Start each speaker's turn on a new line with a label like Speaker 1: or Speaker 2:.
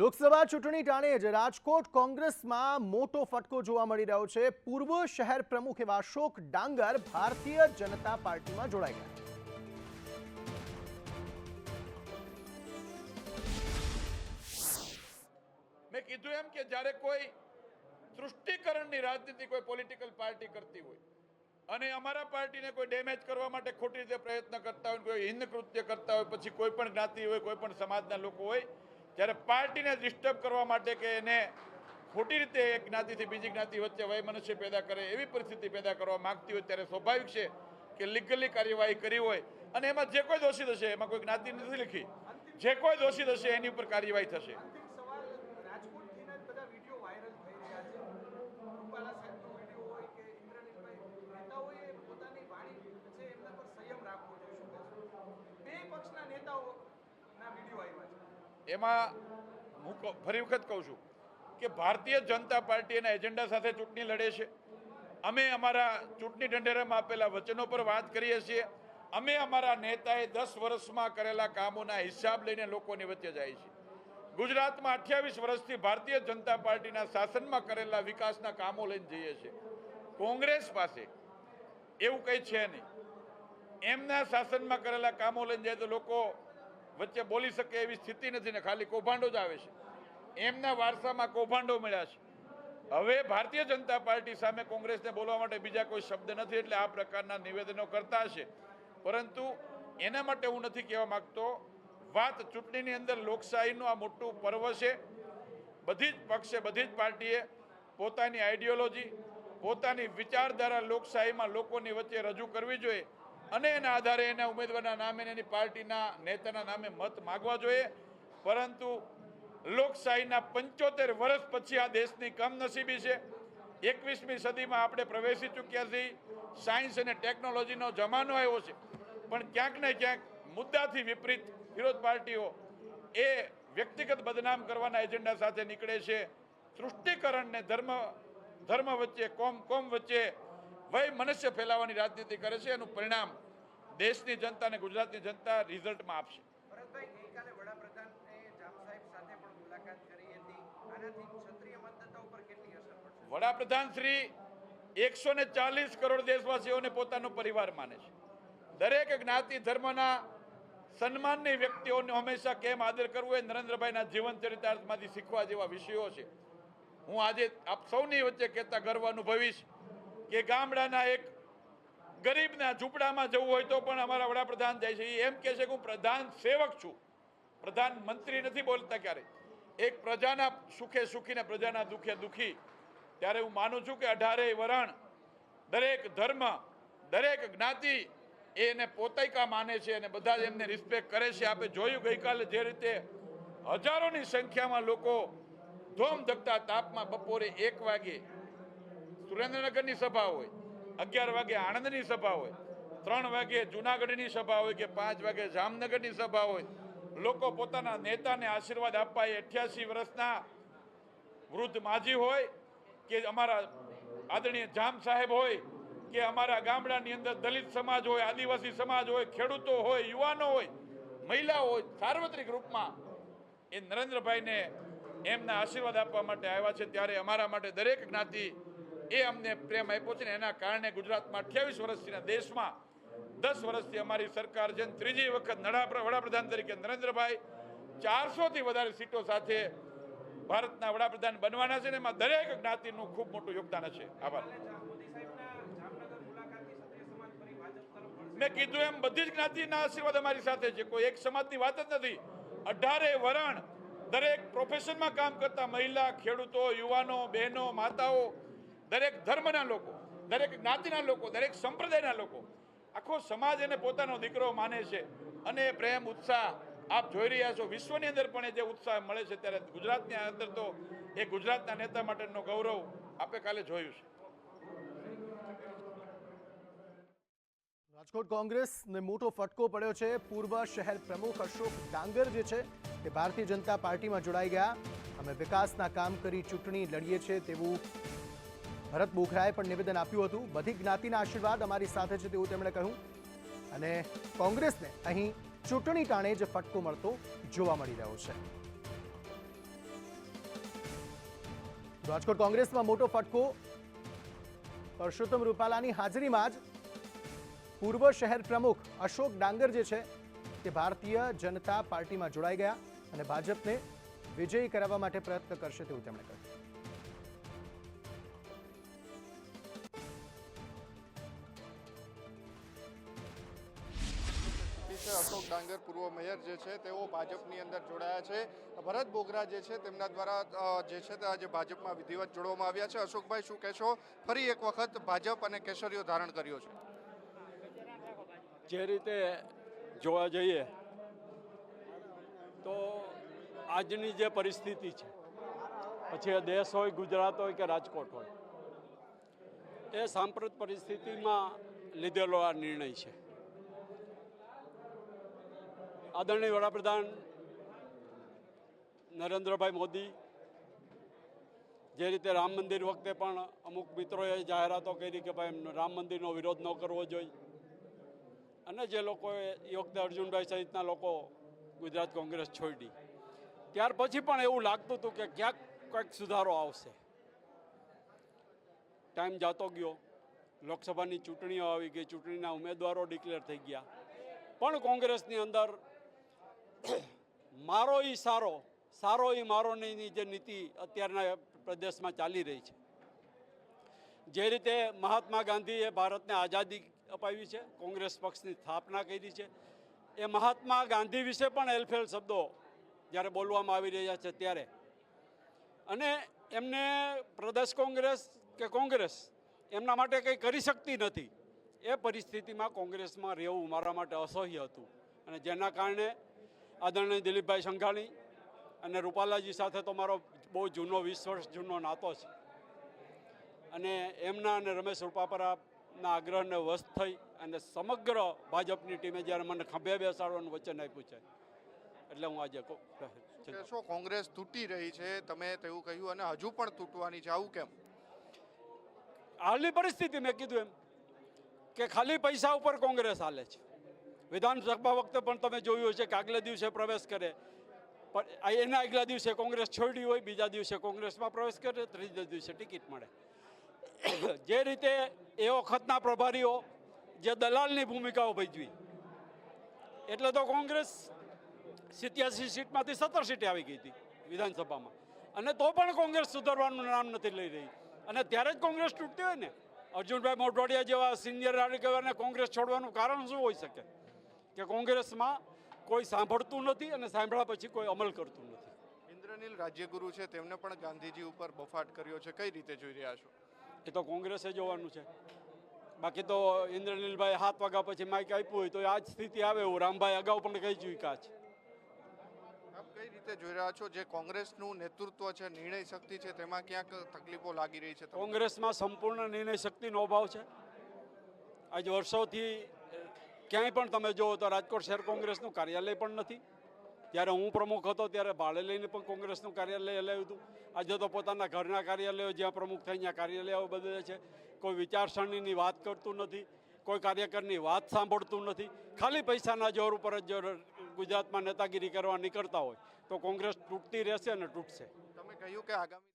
Speaker 1: લોકસભા ચૂંટણી ટાણે જ રાજકોટ કોંગ્રેસમાં મોટો ફટકો જોવા મળી રહ્યો છે. પૂર્વ શહેર પ્રમુખ એવા અશોક ડાંગર ભારતીય જનતા પાર્ટીમાં જોડાઈ ગયા.
Speaker 2: મેં કીધું એમ કે જ્યારે કોઈ તૃષ્ટિકરણની રાજનીતિ કોઈ પોલિટિકલ પાર્ટી કરતી હોય અને અમારા પાર્ટીને કોઈ ડેમેજ કરવા માટે ખોટી રીતે પ્રયત્ન કરતા હોય કોઈ હિન્દ કૃત્ય કરતા હોય, પછી કોઈ પણ જ્ઞાતિ હોય, કોઈ પણ સમાજના લોકો હોય જ્યારે પાર્ટીને ડિસ્ટર્બ કરવા માટે કે એને ખોટી રીતે એક જ્ઞાતિથી બીજી જ્ઞાતિ વચ્ચે વય મનુષ્ય પેદા કરે, એવી પરિસ્થિતિ પેદા કરવા માગતી હોય ત્યારે સ્વાભાવિક છે કે લીગલી કાર્યવાહી કરી હોય અને એમાં જે કોઈ દોષિત હશે, એમાં કોઈ જ્ઞાતિ નથી લખી. જે કોઈ દોષિત હશે, એની ઉપર કાર્યવાહી થશે
Speaker 3: અંતિમ સવાલ રાજકોટથી જ બધા વીડિયો વાયરલ થઈ રહ્યા છે રૂપાલા સાહેબનો વીડિયો હોય કે ઇન્દ્રનીલભાઈ નેતાઓએ પોતાની વાણી છે એમના પર સંયમ રાખવો જોઈએ શું કહેશો બે પક્ષના નેતાઓના વીડિયો આવ્યા છે
Speaker 2: એમાં હું ફરી વખત કહું છું કે ભારતીય જનતા પાર્ટી એના એજન્ડા સાથે ચૂંટણી લડે છે. અમે અમારા ચૂંટણી ઢંઢેરામાં આપેલા વચનો પર વાત કરીએ છીએ. અમે અમારા નેતાએ દસ વર્ષમાં કરેલા કામોના હિસાબ લઈને લોકોની વચ્ચે જાય છે. ગુજરાતમાં અઠ્યાવીસ વર્ષથી ભારતીય જનતા પાર્ટીના શાસનમાં કરેલા વિકાસના કામો લઈને જઈએ છીએ. કોંગ્રેસ પાસે એવું કંઈ છે નહીં. એમના શાસનમાં કરેલા કામો લઈને જાય તો લોકો વચ્ચે બોલી શકે એવી સ્થિતિ નથી ને ખાલી કૌભાંડો જ આવે છે. એમના વારસામાં કૌભાંડો મળ્યા છે. હવે ભારતીય જનતા પાર્ટી સામે કોંગ્રેસને બોલવા માટે બીજા કોઈ શબ્દ નથી એટલે આ પ્રકારના નિવેદનો કરતા હશે. પરંતુ એના માટે હું નથી કહેવા માંગતો. વાત ચૂંટણીની અંદર લોકશાહીનું આ મોટું પર્વ છે. બધી જ પક્ષે, બધી જ પાર્ટીએ પોતાની આઈડિયોલોજી પોતાની વિચારધારા લોકશાહીમાં લોકોની વચ્ચે રજૂ કરવી જોઈએ. અને એના આધારે એના ઉમેદવારના નામે એની પાર્ટીના નેતાના નામે મત માગવા જોઈએ. પરંતુ લોકશાહીના પંચોતેર વર્ષ પછી આ દેશની કમનસીબી છે. એકવીસમી સદીમાં આપણે પ્રવેશી ચૂક્યા છીએ. સાયન્સ અને ટેકનોલોજીનો જમાનો આવ્યો છે. પણ ક્યાંક ને ક્યાંક મુદ્દાથી વિપરીત વિરોધ પાર્ટીઓ એ વ્યક્તિગત બદનામ કરવાના એજન્ડા સાથે નીકળે છે. તૃષ્ટિકરણને ધર્મ ધર્મ વચ્ચે, કોમ કોમ વચ્ચે વય મનુષ્ય ફેલાવવાની રાજનીતિ કરે છે. એનું પરિણામ દેશની જનતા અને ગુજરાતની જનતા રિઝલ્ટમાં આપશે.
Speaker 3: વડાપ્રધાન
Speaker 2: શ્રી એકસો ને ચાલીસ કરોડ દેશવાસીઓને પોતાનો પરિવાર માને છે. દરેક જ્ઞાતિ ધર્મના સન્માનની વ્યક્તિઓને હંમેશા કેમ આદર કરવો એ નરેન્દ્રભાઈના જીવન ચરિતાર્થમાંથી શીખવા જેવા વિષયો છે. હું આજે આપ સૌની વચ્ચે કહેતા ગર્વ અનુભવીશ કે ગામડાના એક ગરીબના ઝૂંપડામાં જવું હોય તો પણ અમારા વડાપ્રધાન જાય છે. એમ કહે છે કે હું પ્રધાન સેવક છું. પ્રધાનમંત્રી નથી બોલતા ક્યારે એક પ્રજાના સુખે સુખીને પ્રજાના દુઃખે દુઃખી. ત્યારે હું માનું છું કે અઢારેય વરણ દરેક ધર્મ, દરેક જ્ઞાતિ એને પોતૈકા માને છે અને બધા જ એમને રિસ્પેક્ટ કરે છે. આપણે જોયું ગઈકાલે જે રીતે હજારોની સંખ્યામાં લોકો ધોમ ધકતા તાપમાં બપોરે એક વાગે સુરેન્દ્રનગરની સભા હોય. અગિયાર વાગે આણંદની સભા હોય, ત્રણ વાગે જુનાગઢની સભા હોય કે પાંચ વાગે જામનગરની સભા હોય, લોકો પોતાના નેતાને આશીર્વાદ આપવા એ અઠ્યાસી વર્ષના વૃદ્ધ માજી હોય કે અમારા આદરણીય જામ સાહેબ હોય કે અમારા ગામડાની અંદર દલિત સમાજ હોય, આદિવાસી સમાજ હોય, ખેડૂતો હોય, યુવાનો હોય, મહિલાઓ હોય, સાર્વત્રિક રૂપમાં એ નરેન્દ્રભાઈને એમના આશીર્વાદ આપવા માટે આવ્યા છે. ત્યારે અમારા માટે દરેક જ્ઞાતિ એ અમને પ્રેમ આપ્યો છે ને એના કારણે ગુજરાતમાં અઠ્યાવીસ વર્ષથી દેશમાં દસ વર્ષથી અમારી સરકાર છે ત્રીજી વખત વડાપ્રધાન તરીકે નરેન્દ્રભાઈ ચારસોથી વધારે સીટો સાથે ભારતના વડાપ્રધાન બનવાના છે ને એમાં દરેક જ્ઞાતિનું ખૂબ મોટું યોગદાન છે આભાર. મેં કીધું એમ બધી જ જ્ઞાતિના આશીર્વાદ અમારી સાથે છે. કોઈ એક સમાજની વાત જ નથી. અઢારે વરણ દરેક પ્રોફેશનમાં કામ કરતા મહિલા, ખેડૂતો, યુવાનો, બહેનો, માતાઓ દરેક ધર્મના લોકો, દરેક જ્ઞાતિના લોકો, દરેક સંપ્રદાયના લોકો, આખો સમાજ એને પોતાનો દીકરો માને છે અને પ્રેમ, ઉત્સાહ આપ જોઈ રહ્યા છો. વિશ્વની અંદર પણ એ જે ઉત્સાહ મળે છે ત્યારે ગુજરાતની અંદર તો એ ગુજરાતના નેતા માટેનો ગૌરવ આપે કાલે જોયું છે.
Speaker 1: રાજકોટ કોંગ્રેસને મોટો ફટકો પડ્યો છે. પૂર્વ શહેર પ્રમુખ અશોક ડાંગર જે છે તે ભારતીય જનતા પાર્ટીમાં જોડાઈ ગયા. અમે વિકાસના કામ કરી ચૂંટણી લડીએ છીએ તેવું ભરત બોખરાએ પણ નિવેદન આપ્યું હતું. બધી જ્ઞાતિના આશીર્વાદ અમારી સાથે છે તેવું તેમણે કહ્યું. અને કોંગ્રેસને અહીં ચૂંટણી ટાણે જ ફટકો મળતો જોવા મળી રહ્યો છે. રાજકોટ કોંગ્રેસમાં મોટો ફટકો. પરસોત્તમ રૂપાલાની હાજરીમાં જ પૂર્વ શહેર પ્રમુખ અશોક ડાંગર જે છે તે ભારતીય જનતા પાર્ટીમાં જોડાઈ ગયા અને ભાજપને વિજયી કરાવવા માટે પ્રયત્ન કરશે તેવું તેમણે કહ્યું.
Speaker 4: અશોક ડાંગર પૂર્વ મેયર જે છે, તેઓ ભાજપની અંદર જોડાયા છે. ભરત બોગરા જે છે, તેમના દ્વારા જે છે તે આજે ભાજપમાં વિધિવત જોડવામાં આવ્યા છે. અશોકભાઈ, શું કહેશો? ફરી એક વખત ભાજપ અને કેસરીઓ ધારણ કર્યો છે.
Speaker 5: જે રીતે જોવા જઈએ, તો આજની જે પરિસ્થિતિ છે, પછી દેશ હોય, ગુજરાત હોય કે રાજકોટ હોય, એ સાંપ્રત પરિસ્થિતિમાં લીધેલો આ નિર્ણય છે. આદરણીય વડાપ્રધાન નરેન્દ્રભાઈ મોદી, જે રીતે રામ મંદિર વખતે પણ અમુક મિત્રોએ જાહેરાતો કરી કે ભાઈ રામ મંદિરનો વિરોધ ન કરવો જોઈએ. અને જે લોકોએ એ વખતે અર્જુનભાઈ સહિતના લોકો ગુજરાત કોંગ્રેસ છોડી. ત્યાર પછી પણ એવું લાગતું હતું કે ક્યાંક કંઈક સુધારો આવશે. ટાઈમ જાતો ગયો. લોકસભાની ચૂંટણીઓ આવી ગઈ. ચૂંટણીના ઉમેદવારો ડિક્લેર થઈ ગયા. પણ કોંગ્રેસની અંદર મારો ઈ સારો સારો ઈ મારો નહીંની જે નીતિ અત્યારના પ્રદેશમાં ચાલી રહી છે. જે રીતે મહાત્મા ગાંધીએ ભારતને આઝાદી અપાવી છે, કોંગ્રેસ પક્ષની સ્થાપના કરી છે, એ મહાત્મા ગાંધી વિશે પણ એલફેલ શબ્દો જ્યારે બોલવામાં આવી રહ્યા છે ત્યારે. અને એમને પ્રદેશ કોંગ્રેસ કે કોંગ્રેસ એમના માટે કંઈ કરી શકતી નથી. એ પરિસ્થિતિમાં કોંગ્રેસમાં રહેવું મારા માટે અસહ્ય હતું. અને જેના કારણે આદરણીય દિલીપભાઈ સંઘાણી અને રૂપાલાજી સાથે તો મારો બહુ જૂનો વીસ વર્ષ જૂનો નાતો છે. અને એમના અને રમેશ રૂપાપરાના આગ્રહને વશ થઈ અને સમગ્ર ભાજપની ટીમે જ્યારે મને ખંભે બેસાડવાનું વચન આપ્યું છે એટલે હું આજે કહું
Speaker 4: કોંગ્રેસ તૂટી રહી છે? તમે તેવું કહ્યું અને હજુ પણ તૂટવાની છે. આવું કેમ?
Speaker 5: હાલની પરિસ્થિતિ મેં કીધું એમ કે ખાલી પૈસા ઉપર કોંગ્રેસ હાલે છે. વિધાનસભા વખતે પણ તમે જોયું હશે કે આગલે દિવસે પ્રવેશ કરે. પણ એના આગલા દિવસે કોંગ્રેસ છોડી હોય, બીજા દિવસે કોંગ્રેસમાં પ્રવેશ કરે, ત્રીજા દિવસે ટિકિટ મળે. જે રીતે એ વખતના પ્રભારીઓ જે દલાલની ભૂમિકાઓ ભજવી, એટલે તો કોંગ્રેસ સિત્યાસી સીટમાંથી સત્તર સીટે આવી ગઈ હતી વિધાનસભામાં. અને તો પણ કોંગ્રેસ સુધારવાનું નામ નથી લઈ રહી. અને ત્યારે જ કોંગ્રેસ તૂટતી હોય ને. અર્જુનભાઈ મોઢવાડિયા જેવા સિનિયર આગેવાને કોંગ્રેસ છોડવાનું કારણ શું હોઈ શકે? કે કોંગ્રેસમાં કોઈ સાંભળતું નથી અને સાંભળ્યા પછી કોઈ અમલ કરતું નથી.
Speaker 4: ઇન્દ્રનીલ રાજ્યગુરુ છે તેમને પણ ગાંધીજી ઉપર બફાટ કર્યો છે કઈ રીતે જોઈ રહ્યા છો?
Speaker 5: એ તો કોંગ્રેસે જોવાનું છે. બાકી તો ઇન્દ્રનીલભાઈ હાથ વાગ્યા પછી માઇક આપ્યું હોય તો આ જ સ્થિતિ આવે એવું. રામભાઈ અગાઉ પણ કહી ચૂક્યા છે.
Speaker 4: આપ કઈ રીતે જોઈ રહ્યા છો? જે કોંગ્રેસનું નેતૃત્વ છે નિર્ણય શક્તિ છે તેમાં ક્યાંક તકલીફો લાગી રહી છે?
Speaker 5: કોંગ્રેસમાં સંપૂર્ણ નિર્ણય શક્તિનો અભાવ છે. આજ વર્ષોથી ક્યાંય પણ તમે જુઓ તો રાજકોટ શહેર કોંગ્રેસનું કાર્યાલય પણ નથી. જ્યારે હું પ્રમુખ હતો ત્યારે ભાડે લઈને પણ કોંગ્રેસનું કાર્યાલય હલાવ્યું હતું. આજે તો પોતાના ઘરના કાર્યાલયો જ્યાં પ્રમુખ થાય ત્યાં કાર્યાલયો બદલે છે. કોઈ વિચારસરણીની વાત કરતું નથી, કોઈ કાર્યકરની વાત સાંભળતું નથી. ખાલી પૈસાના જોર ઉપર જો ગુજરાતમાં નેતાગીરી કરવા નીકળતા હોય તો કોંગ્રેસ તૂટતી રહેશે અને તૂટશે.
Speaker 4: તમે કહ્યું કે આગામી